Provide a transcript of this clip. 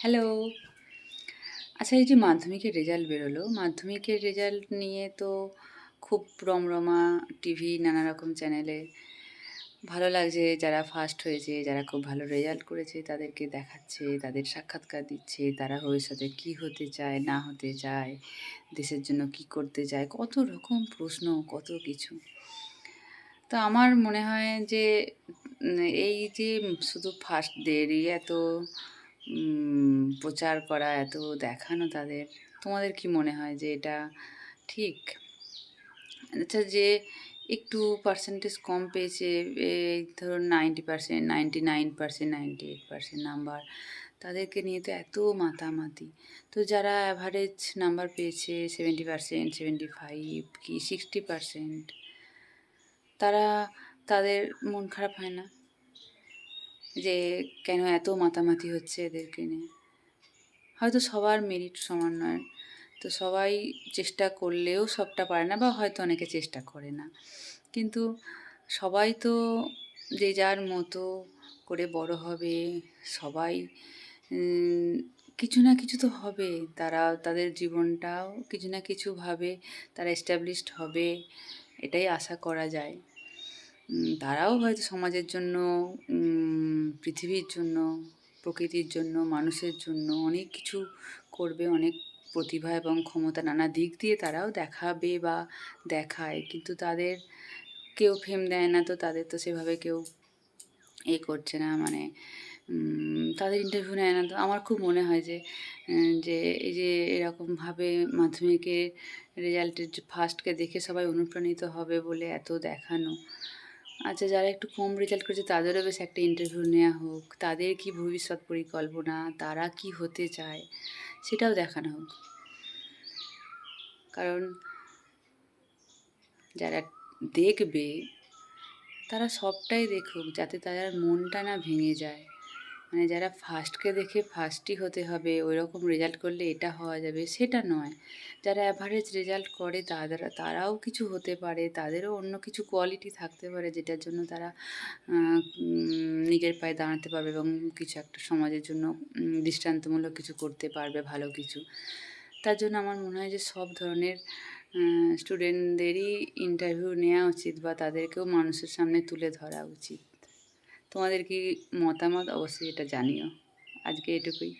Hello আচ্ছা এই যে মাধ্যমিকের রেজাল্ট বেরোলো মাধ্যমিকের রেজাল্ট নিয়ে তো খুব রমরমা টিভি নানা রকম চ্যানেলে ভালো লাগছে। যারা ফার্স্ট হয়েছে যারা খুব ভালো রেজাল্ট করেছে তাদেরকে দেখাচ্ছে তাদের সাক্ষাৎকার দিচ্ছে তারা ভবিষ্যতে কী হতে চায় না হতে চায় দেশের জন্য কি করতে চায় কত রকম প্রশ্ন কত কিছু। তো আমার মনে হয় যে এই যে শুধু ফার্স্টদেরই এত উম, প্রচার করা, এত দেখানো তাদের। তোমাদের কি মনে হয় যে এটা ঠিক? আচ্ছা যে একটু পার্সেন্টেজ কম পেয়েছে এই ধরুন ninety percent ninety nine percent ninety eight percent number তাদেরকে নিয়ে তো এত মাতামাতি। তো যারা অ্যাভারেজ নাম্বার পেয়েছে সেভেন্টি পার্সেন্ট সেভেন্টি ফাইভ কি সিক্সটি পার্সেন্ট তারা, তাদের মন খারাপ হয় না? যে কেন এত মাতামাতি হচ্ছে এদেরকে নিয়ে? হয়তো সবার মেরিট সমান নয়। তো সবাই চেষ্টা করলেও সবটা পারে না বা হয়তো অনেকে চেষ্টা করে না। কিন্তু সবাই তো যে যার মতো করে বড় হবে, সবাই কিছু না কিছু তো হবে। তারা, তাদের জীবনটাও কিছু না কিছুভাবে তারা এস্টাবলিশড হবে, এটাই আশা করা যায়। তারাও হয়তো সমাজের জন্য পৃথিবীর জন্য, প্রকৃতির জন্য, মানুষের জন্য অনেক কিছু করবে, অনেক প্রতিভা এবং ক্ষমতা নানা দিক দিয়ে তারাও দেখাবে বা দেখায়। কিন্তু তাদের কেউ ফেম দেয় না, তো তাদের তো সেভাবে কেউ এ করছে না। মানে তাদের ইন্টারভিউ নেয় না। তো আমার খুব মনে হয় যে যে এই যে এরকমভাবে মাধ্যমিকের রেজাল্টের ফার্স্টকে দেখে সবাই অনুপ্রাণিত হবে বলে এত দেখানো আচ্ছা যারা একটু কম রেজাল্ট করেছে, তাদেরও বেশ একটা ইন্টারভিউ নেওয়া হোক। তাদের কি ভবিষ্যৎ পরিকল্পনা? তারা কি হতে চায়? সেটাও দেখানো হোক। কারণ যারা দেখবে, তারা সবটাই দেখুক, যাতে তাদের মনটা না ভেঙে যায়। মানে যারা ফার্স্টকে দেখে ফার্স্টই হতে হবে ওই রকম রেজাল্ট করলে এটা হওয়া যাবে, সেটা নয়। যারা অ্যাভারেজ রেজাল্ট করে, তাদের, তারাও কিছু হতে পারে, তাদেরও অন্য কিছু কোয়ালিটি থাকতে পারে, যেটার জন্য তারা নিজের পায়ে দাঁড়াতে পারবে এবং কিছু একটা সমাজের জন্য দৃষ্টান্তমূলক কিছু করতে পারবে, ভালো কিছু। তার জন্য আমার মনে হয় যে সব ধরনের স্টুডেন্টদেরই ইন্টারভিউ নেওয়া উচিত বা তাদেরকেও মানুষের সামনে তুলে ধরা উচিত। তোমাদের কি মতামত অবশ্যই এটা জানিও। আজকে এটুকুই।